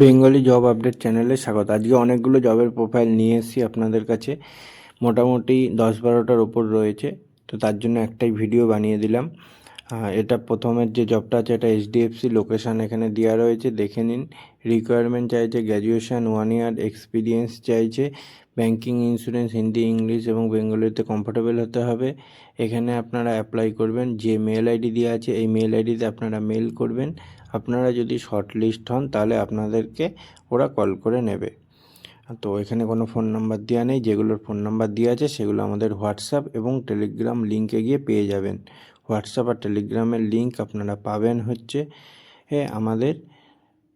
Bengali job update চ্যানেলে স্বাগত। আজকে অনেকগুলো জবের প্রোফাইল নিয়ে এসেছি আপনাদের কাছে। মোটামুটি দশ বারোটার ওপর রয়েছে। তো তার জন্য একটাই ভিডিও বানিয়ে দিলাম। এটা প্রথমের যে জবটা আছে, এটা এইচডিএফসি লোকেশান এখানে দেওয়া রয়েছে। দেখে নিন রিকোয়ারমেন্ট চাইছে গ্র্যাজুয়েশান ওয়ান ইয়ার এক্সপিরিয়েন্স চাইছে। ব্যাংকিং ইন্স্যুরেন্স হিন্দি ইংলিশ এবং বেঙ্গলিতে কমফোর্টেবল হতে হবে। এখানে আপনারা অ্যাপ্লাই করবেন, যে মেল আইডি দেওয়া আছে, এই মেল আইডিতে আপনারা মেল করবেন। আপনারা যদি শর্ট লিস্ট হন, তাহলে আপনাদেরকে ওরা কল করে নেবে। তো এখানে কোনো ফোন নাম্বার দেওয়া নেই, যেগুলোর ফোন নাম্বার দেওয়া আছে, সেগুলো আমাদের হোয়াটসঅ্যাপ এবং টেলিগ্রাম লিঙ্কে গিয়ে পেয়ে যাবেন। হোয়াটসঅ্যাপ আর টেলিগ্রামের লিঙ্ক আপনারা পাবেন হচ্ছে আমাদের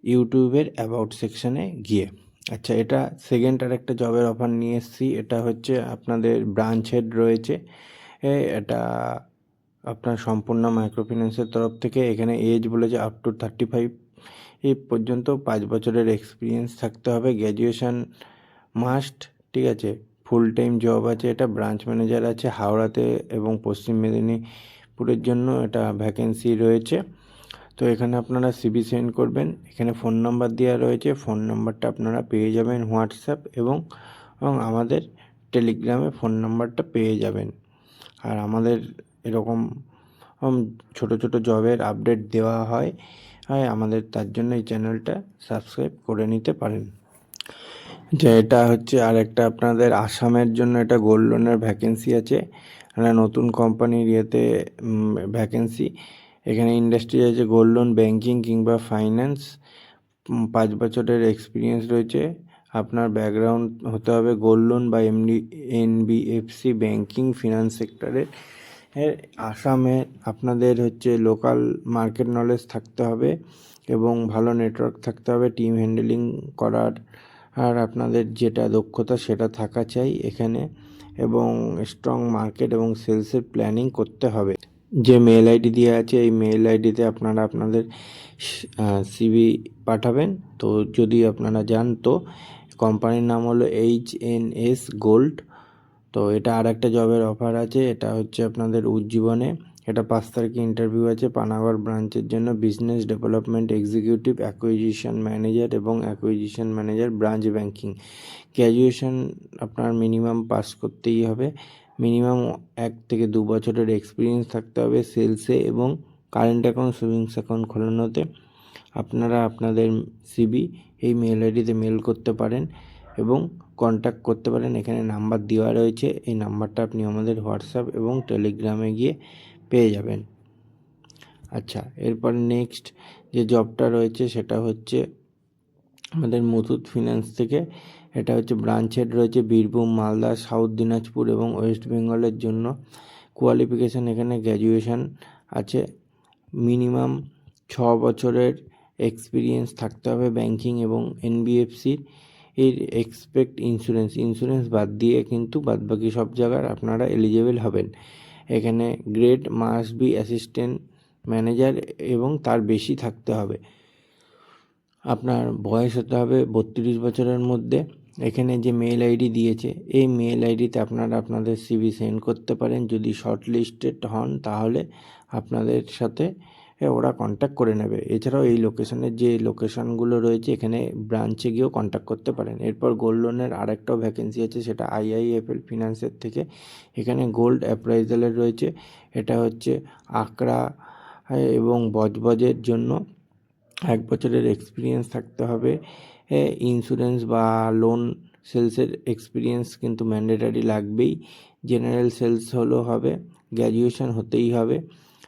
ইউটিউবের অ্যাবাউট সেকশানে গিয়ে। আচ্ছা এটা সেকেন্ড আর একটা জবের অফার নিয়ে এসেছি। এটা হচ্ছে আপনাদের ব্রাঞ্চ হেড রয়েছে। এটা আপনার সম্পূর্ণ মাইক্রোফিন্যান্সের তরফ থেকে। এখানে এজ বলেছে আপ টু থার্টি ফাইভ এই পর্যন্ত পাঁচ বছরের এক্সপিরিয়েন্স থাকতে হবে। গ্র্যাজুয়েশন মাস্ট ঠিক আছে? ফুল টাইম জব আছে। এটা ব্রাঞ্চ ম্যানেজার আছে হাওড়াতে এবং পশ্চিম মেদিনীপুরের জন্য। এটা ভ্যাকেন্সি রয়েছে। তো এখানে আপনারা সিবি সেন্ড করবেন। এখানে ফোন নাম্বার দেওয়া রয়েছে। ফোন নাম্বারটা আপনারা পেয়ে যাবেন হোয়াটসঅ্যাপ এবং আমাদের টেলিগ্রামে ফোন নাম্বারটা পেয়ে যাবেন। আর আমাদের এরকম ছোট ছোট জবের আপডেট দেওয়া হয় আমাদের তার জন্য এই চ্যানেলটা সাবস্ক্রাইব করে নিতে পারেন। যে এটা হচ্ছে আর একটা আপনাদের আসামের জন্য এটা গোল্ড লোনের ভ্যাকেন্সি আছে। নতুন কোম্পানির ইয়েতে ভ্যাকেন্সি এখানে ইন্ডাস্ট্রি আছে গোল্ড লোন ব্যাঙ্কিং কিংবা ফাইন্যান্স পাঁচ বছরের এক্সপিরিয়েন্স রয়েছে। আপনার ব্যাকগ্রাউন্ড হতে হবে গোল্ড লোন বা এমডি এনবিএফসি ব্যাঙ্কিং ফিনান্স সেক্টরের আসামে আপনাদের হচ্ছে লোকাল মার্কেট নলেজ থাকতে হবে এবং ভালো নেটওয়ার্ক থাকতে হবে টিম হ্যান্ডেলিং করার। আর আপনাদের যেটা দক্ষতা সেটা থাকা চাই এখানে এবং স্ট্রং মার্কেট এবং সেলসের প্ল্যানিং করতে হবে। যে মেল আইডি দেওয়া আছে, এই মেল আইডিতে আপনারা আপনাদের সিবি পাঠাবেন। তো যদি আপনারা যান, তো কোম্পানির নাম হলো এইচ এন এস গোল্ড তো এটা আর একটা জবের অফার আছে, এটা হচ্ছে আপনাদের উজ্জীবনে। এটা পাঁচ তারিখে ইন্টারভিউ আছে, পানাগড় ব্রাঞ্চের জন্য। Business development executive acquisition manager এবং acquisition manager branch banking graduation আপনার মিনিমাম পাস করতেই হবে। মিনিমাম এক থেকে দু বছরের এক্সপিরিয়েন্স থাকতে হবে সেলসে এবং কারেন্ট অ্যাকাউন্ট সেভিংস অ্যাকাউন্ট খোলানোতে। আপনারা আপনাদের সিবি এই মেল আইডিতে মেল করতে পারেন এবং কন্ট্যাক্ট করতে পারেন। এখানে নাম্বার দেওয়া রয়েছে, এই নাম্বারটা আপনি আমাদের হোয়াটসঅ্যাপ এবং টেলিগ্রামে গিয়ে পেয়ে যাবেন। আচ্ছা এরপর নেক্সট যে জবটা রয়েছে সেটা হচ্ছে আমাদের মুথুট ফিন্যান্স থেকে এটা হচ্ছে ব্রাঞ্চ হেড রয়েছে বীরভূম, মালদা সাউথ দিনাজপুর এবং ওয়েস্ট বেঙ্গলের জন্য। কোয়ালিফিকেশান এখানে গ্র্যাজুয়েশান আছে। মিনিমাম ছ বছরের এক্সপিরিয়েন্স থাকতে হবে ব্যাংকিং এবং এনবিএফসির এর এক্সপেক্ট ইন্স্যুরেন্স ইন্স্যুরেন্স বাদ দিয়ে কিন্তু বাদবাকি সব জায়গার আপনারা এলিজেবল হবেন। এখানে grade must be assistant manager এবং তার বেশি থাকতে হবে। আপনার বয়স হতে হবে বত্রিশ বছরের মধ্যে। এখানে যে মেল আইডি দিয়েছে, এই মেল আইডিতে আপনারা আপনাদের সিভি সেন্ড করতে পারেন। যদি শর্ট লিস্টেড হন, তাহলে আপনাদের সাথে ওরা কন্ট্যাক্ট করে নেবে। এছাড়াও এই লোকেশনের যে লোকেশনগুলো রয়েছে, এখানে ব্রাঞ্চে গিয়েও কন্ট্যাক্ট করতে পারেন। এরপর গোল্ড লোনের আরেকটাও ভ্যাকেন্সি আছে, সেটা আইআইএফএল ফিনান্সের থেকে। এখানে গোল্ড অ্যাপ্রাইজালের রয়েছে। এটা হচ্ছে আকরা এবং বজবজের জন্য এক বছরের এক্সপিরিয়েন্স থাকতে হবে। ইন্স্যুরেন্স বা লোন সেলসের এক্সপিরিয়েন্স কিন্তু ম্যান্ডেটারি লাগবেই। জেনারেল সেলস হলেও হবে গ্র্যাজুয়েশন হতেই হবে।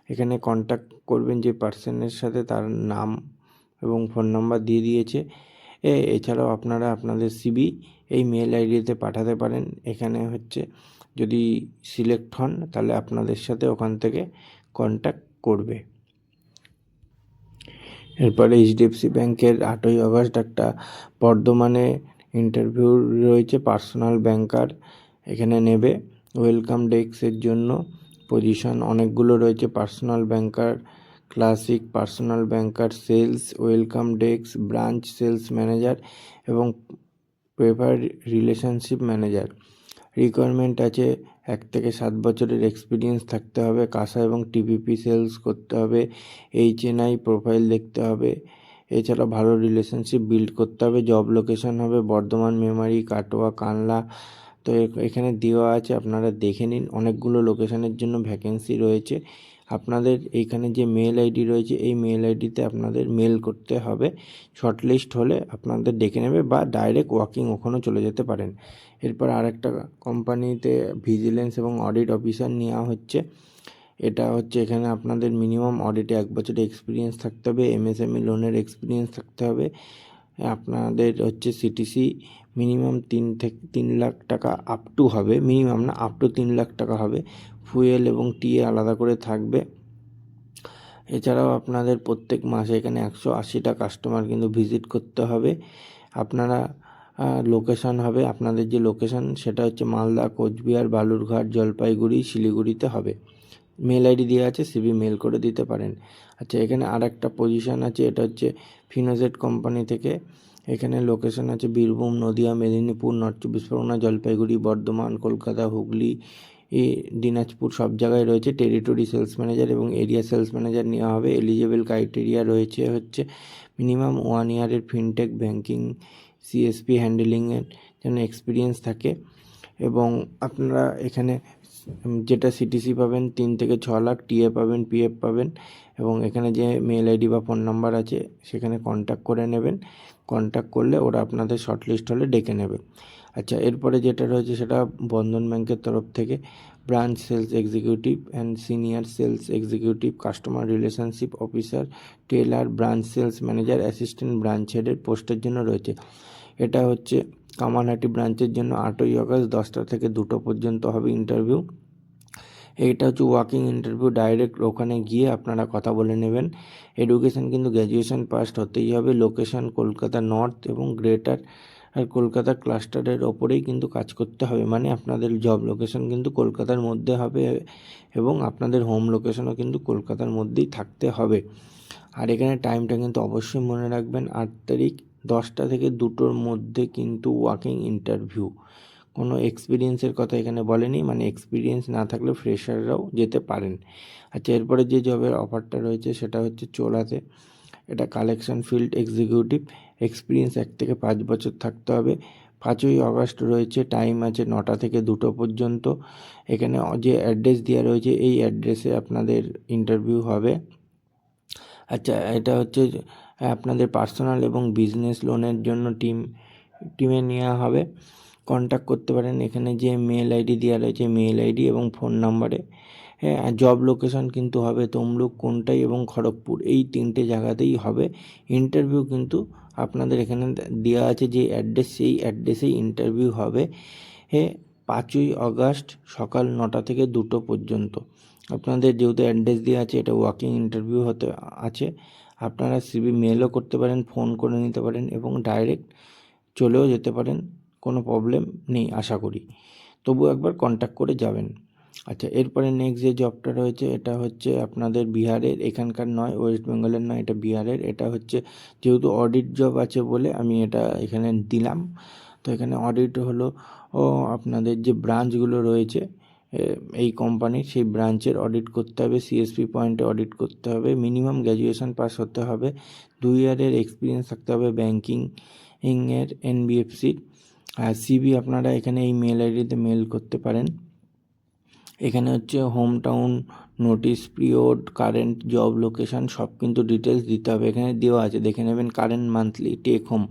এখানে কন্ট্যাক্ট করবেন যে পার্সনের সাথে তার নাম এবং ফোন নাম্বার দিয়ে দিয়েছে। এ, এছাড়াও আপনারা আপনাদের সিবি এই মেল আইডিতে পাঠাতে পারেন। এখানে হচ্ছে যদি সিলেক্ট হন তাহলে আপনাদের সাথে ওখান থেকে কন্ট্যাক্ট করবে। এরপরে এইচডিএফসি ব্যাংকের আটই আগস্ট একটা বর্ধমানে ইন্টারভিউ রয়েছে পার্সোনাল ব্যাংকার এখানে নেবে। ওয়েলকাম ডেস্কের জন্য পজিশন অনেকগুলো রয়েছে personal banker classic personal banker sales welcome desk branch sales manager এবং প্রেফার রিলেশনশিপ ম্যানেজার রিকোয়ারমেন্ট আছে। এক থেকে সাত বছরের এক্সপিরিয়েন্স থাকতে হবে, কাঁসা এবং টিপিপি সেলস করতে হবে এইচ এন আই প্রোফাইল দেখতে হবে। এছাড়া ভালো রিলেশনশিপ বিল্ড করতে হবে জব লোকেশন হবে, বর্ধমান, মেমারি, কাটোয়া, কানলা। তো এখানে দেওয়া আছে, আপনারা দেখে নিন। অনেকগুলো লোকেশনের জন্য ভ্যাকেন্সি রয়েছে। আপনাদের এইখানে যে মেল আইডি রয়েছে, এই মেল আইডিতে আপনাদের মেল করতে হবে। শর্টলিস্ট হলে আপনাদের ডেকে নেবে বা ডাইরেক্ট ওয়াকিং ওখানেও চলে যেতে পারেন। এরপর আরেকটা কোম্পানিতে ভিজিলেন্স এবং অডিট অফিসার নেওয়া হচ্ছে। এটা হচ্ছে এখানে আপনাদের মিনিমাম অডিটে এক বছরের এক্সপিরিয়েন্স থাকতে হবে এমএসএমই লোনের এক্সপিরিয়েন্স থাকতে হবে। আপনাদের হচ্ছে সিটিসি মিনিমাম তিন থেকে তিন লাখ টাকা আপ টু হবে। মিনিমাম না আপ টু তিন লাখ টাকা হবে। ফুয়েল এবং টিএ আলাদা করে থাকবে। এছাড়াও আপনাদের প্রত্যেক মাসে এখানে একশো আশিটা কাস্টমার কিন্তু ভিজিট করতে হবে। আপনারা লোকেশন হবে। আপনাদের যে লোকেশন সেটা হচ্ছে মালদা, কোচবিহার, বালুরঘাট, জলপাইগুড়ি, শিলিগুড়িতে হবে। মেল আইডি দেওয়া আছে, সিবি মেল করে দিতে পারেন। আচ্ছা এখানে আর একটা পজিশন আছে, এটা হচ্ছে ফিনোজেট কোম্পানি থেকে। এখানে লোকেশন আছে বীরভূম, নদিয়া, মেদিনীপুর নর্থ চব্বিশ পরগনা, জলপাইগুড়ি, বর্ধমান, কলকাতা, হুগলি দিনাজপুর সব জায়গায় রয়েছে। টেরিটরি সেলস ম্যানেজার এবং এরিয়া সেলস ম্যানেজার নেওয়া হবে। এলিজেবল ক্রাইটেরিয়া রয়েছে হচ্ছে মিনিমাম ওয়ান ইয়ারের ফিনটেক ব্যাঙ্কিং সিএসপি হ্যান্ডেলিংয়ের যেন এক্সপিরিয়েন্স থাকে। এবং আপনারা এখানে যেটা সিটিসি পাবেন, তিন থেকে ছ লাখ টিএ পাবেন পিএফ পাবেন এবং এখানে যে মেল আইডি বা ফোন নাম্বার আছে, সেখানে কন্ট্যাক্ট করে নেবেন। কন্ট্যাক্ট করলে ওরা আপনাদের শর্টলিস্ট হলে ডেকে নেবে। আচ্ছা এরপরে যেটা রয়েছে সেটা বন্ধন ব্যাংকের তরফ থেকে। Branch sales executive and senior sales executive customer relationship officer teller branch sales manager assistant branch হেডের পোস্টের জন্য রয়েছে। এটা হচ্ছে কামারহাটি ব্রাঞ্চের জন্য আটই আগস্ট দশটা থেকে দুটো পর্যন্ত হবে ইন্টারভিউ এইটা হচ্ছে ওয়াকিং ইন্টারভিউ ডাইরেক্ট ওখানে গিয়ে আপনারা কথা বলে নেবেন। এডুকেশন কিন্তু গ্র্যাজুয়েশন পাস্ট হতেই হবে। লোকেশন কলকাতা নর্থ এবং গ্রেটার আর কলকাতা ক্লাস্টারের ওপরেই কিন্তু কাজ করতে হবে। মানে আপনাদের জব লোকেশন কিন্তু কলকাতার মধ্যে হবে এবং আপনাদের হোম লোকেশনও কিন্তু কলকাতার মধ্যেই থাকতে হবে। আর এখানে টাইমটা কিন্তু অবশ্যই মনে রাখবেন। আট তারিখ দশটা থেকে দুটোর মধ্যে কিন্তু ওয়াকিং ইন্টারভিউ কোনো এক্সপিরিয়েন্সের কথা এখানে বলেনি মানে এক্সপিরিয়েন্স না থাকলে ফ্রেশাররাও যেতে পারেন। আচ্ছা এরপরে যে জবের অফারটা রয়েছে সেটা হচ্ছে চোলাতে। এটা কালেকশন ফিল্ড এক্সিকিউটিভ এক্সপিরিয়েন্স এক থেকে পাঁচ বছর থাকতে হবে। পাঁচই আগস্ট রয়েছে টাইম আছে নটা থেকে দুটো পর্যন্ত। এখানে যে অ্যাড্রেস দেওয়া রয়েছে, এই অ্যাড্রেসে আপনাদের ইন্টারভিউ হবে। আচ্ছা এটা হচ্ছে আপনাদের পার্সোনাল এবং বিজনেস লোনের জন্য টিম টিমে নেওয়া হবে। কন্ট্যাক্ট করতে পারেন। এখানে যে মেল আইডি দেওয়া রয়েছে মেল আইডি এবং ফোন নাম্বারে হ্যাঁ জব লোকেশন কিন্তু হবে তমলুক, কোনটাই এবং খড়গপুর। এই তিনটে জায়গাতেই হবে। ইন্টারভিউ কিন্তু আপনাদের এখানে দেওয়া আছে যে অ্যাড্রেস সেই অ্যাড্রেসেই ইন্টারভিউ হবে। হ্যাঁ পাঁচই আগস্ট সকাল নটা থেকে দুটো পর্যন্ত। আপনাদের যেহেতু অ্যাড্রেস দেওয়া আছে, এটা ওয়াকিং ইন্টারভিউ হতে, আছে। আপনারা সিবি মেলও করতে পারেন ফোন করে নিতে পারেন এবং ডাইরেক্ট চলেও যেতে পারেন, কোনো প্রবলেম নেই আশা করি। তবু একবার কন্ট্যাক্ট করে যাবেন। আচ্ছা এরপরে নেক্সট যে জবটা রয়েছে, এটা হচ্ছে আপনাদের বিহারের, এখানকার নয় ওয়েস্ট বেঙ্গলের নয়, এটা বিহারের, এটা হচ্ছে যেহেতু অডিট জব আছে বলে আমি এটা এখানে দিলাম। তো এখানে অডিট হলো, ও আপনাদের যে ব্রাঞ্চগুলো রয়েছে এই কোম্পানির সেই ব্রাঞ্চের অডিট করতে হবে সিএসপি পয়েন্টে অডিট করতে হবে মিনিমাম গ্র্যাজুয়েশন পাস হতে হবে, দুই ইয়ারের এক্সপিরিয়েন্স থাকতে হবে ব্যাঙ্কিং এর এনবিএফসির আর সিবি আপনারা এখানে এই মেল আইডিতে মেল করতে পারেন। এখানে হচ্ছে home town notice period current job location সব কিন্তু ডিটেলস দিতে হবে। এখানে দেওয়া আছে, দেখে নেবেন কারেন্ট মান্থলি টেক হোম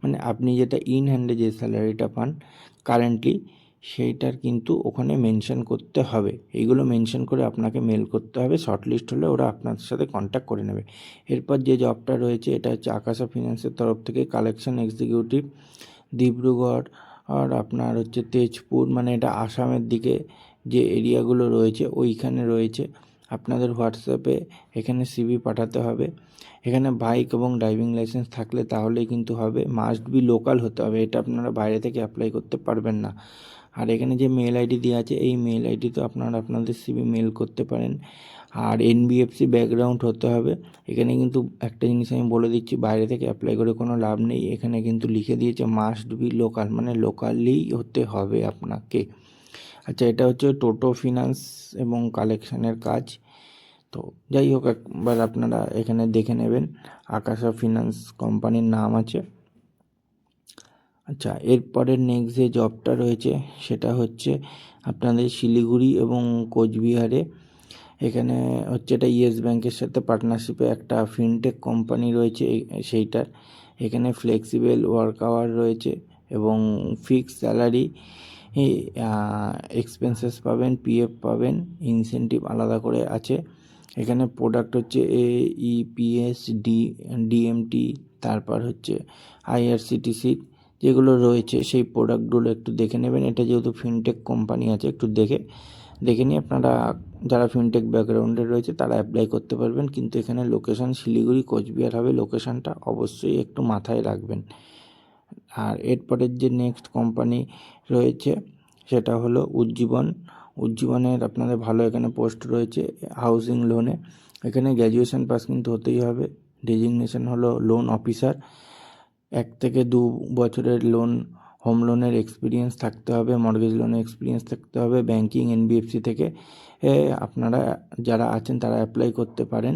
মানে আপনি যেটা ইন হ্যান্ডে যে স্যালারিটা পান কারেন্টলি সেইটার কিন্তু ওখানে মেনশন করতে হবে। এইগুলো মেনশন করে আপনাকে মেল করতে হবে। শর্টলিস্ট হলে ওরা আপনার সাথে কন্ট্যাক্ট করে নেবে। এরপর যে জবটা রয়েছে, এটা হচ্ছে আকাশা ফিনান্সের তরফ থেকে কালেকশন এক্সিকিউটিভ ডিব্রুগড়, আর আপনার হচ্ছে তেজপুর মানে এটা আসামের দিকে যে এরিয়াগুলো রয়েছে, ওইখানে রয়েছে। আপনাদের হোয়াটসঅ্যাপে এখানে সিভি পাঠাতে হবে। এখানে বাইক এবং ড্রাইভিং লাইসেন্স থাকলে তাহলেই কিন্তু হবে। মাস্ট বি লোকাল হতে হবে। এটা আপনারা বাইরে থেকে অ্যাপ্লাই করতে পারবেন না। আর এখানে যে মেল আইডি দেওয়া আছে, এই মেল আইডিতে আপনারা আপনাদের সিভি মেল করতে পারেন। আর এনবিএফসি ব্যাকগ্রাউন্ড হতে হবে। এখানে কিন্তু একটা জিনিস আমি বলে দিচ্ছি, বাইরে থেকে অ্যাপ্লাই করে কোনো লাভ নেই। এখানে কিন্তু লিখে দিয়েছে মাস্ট বি লোকাল মানে লোকালি হতে হবে আপনাকে। আচ্ছা এটা হচ্ছে টোটো ফিনান্স এবং কালেকশনের কাজ। তো যাই হোক, একবার আপনারা এখানে দেখে নেবেন। আকাশা ফিনান্স কোম্পানির নাম আছে। আচ্ছা এরপরের নেক্সট যে জবটা রয়েছে, সেটা হচ্ছে আপনাদের শিলিগুড়ি এবং কোচবিহারে। এখানে হচ্ছে এটা ইয়েস ব্যাংকের সাথে পার্টনারশিপে একটা ফিনটেক কোম্পানি রয়েছে সেইটার। এখানে ফ্লেক্সিবল ওয়ার্ক আওয়ার রয়েছে এবং ফিক্স স্যালারি এক্সপেন্সেস পাবেন পিএফ পাবেন ইনসেন্টিভ আলাদা করে আছে। এখানে প্রোডাক্ট হচ্ছে এ ইপিএস ডি ডিএমটি তারপর হচ্ছে আইআরসিটিসি যেগুলো রয়েছে, সেই প্রোডাক্টগুলো একটু দেখে নেবেন। এটা যেহেতু ফিনটেক কোম্পানি আছে, একটু দেখে দেখে নিয়ে আপনারা যারা ফিনটেক ব্যাকগ্রাউন্ডে রয়েছে, তারা অ্যাপ্লাই করতে পারবেন। কিন্তু এখানে লোকেশন শিলিগুড়ি, কোচবিহার হবে। লোকেশানটা অবশ্যই একটু মাথায় রাখবেন। আর এরপরের যে নেক্সট কোম্পানি রয়েছে, সেটা হলো উজ্জীবন। উজ্জীবনের আপনাদের ভালো এখানে পোস্ট রয়েছে হাউসিং লোনে এখানে গ্র্যাজুয়েশন পাস কিন্তু হতেই হবে। ডেজিগনেশন হলো লোন অফিসার এক থেকে দু বছরের লোন হোম লোনের এক্সপিরিয়েন্স থাকতে হবে মর্গেজ লোনের এক্সপিরিয়েন্স থাকতে হবে ব্যাংকিং এনবিএফসি থেকে। আপনারা যারা আছেন তারা অ্যাপ্লাই করতে পারেন।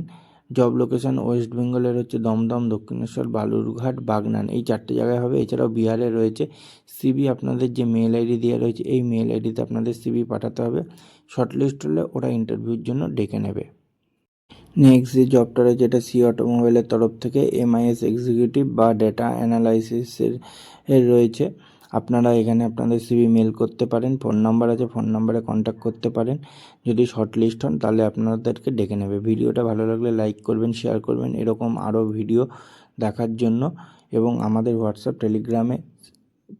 জব লোকেশন ওয়েস্ট বেঙ্গলের হচ্ছে দমদম, দক্ষিণেশ্বর, বালুরঘাট, বাগনান, এই চারটে জায়গায় হবে। এছাড়াও বিহারে রয়েছে সিবি আপনাদের যে মেল আইডি দেওয়া রয়েছে, এই মেল আইডিতে আপনাদের সিবি পাঠাতে হবে। শর্টলিস্ট হলে ওরা ইন্টারভিউর জন্য ডেকে নেবে। নেক্সট যে জবটা রয়েছে এটা সি অটোমোবাইলের তরফ থেকে এমআইএস এক্সিকিউটিভ বা ডেটা অ্যানালাইসিসের এর রয়েছে। আপনারা এখানে আপনাদের সিভি মেল করতে পারেন ফোন নাম্বার আছে ফোন নাম্বারে কন্ট্যাক্ট করতে পারেন। যদি শর্ট লিস্ট হন, তাহলে আপনাদেরকে ডেকে নেবে। ভিডিওটা ভালো লাগলে লাইক করবেন শেয়ার করবেন, এরকম আরও ভিডিও দেখার জন্য। এবং আমাদের হোয়াটসঅ্যাপ টেলিগ্রামে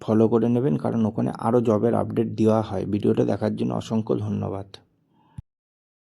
ফলো করে নেবেন, কারণ ওখানে আরও জবের আপডেট দেওয়া হয়। ভিডিওটা দেখার জন্য অসংখ্য ধন্যবাদ।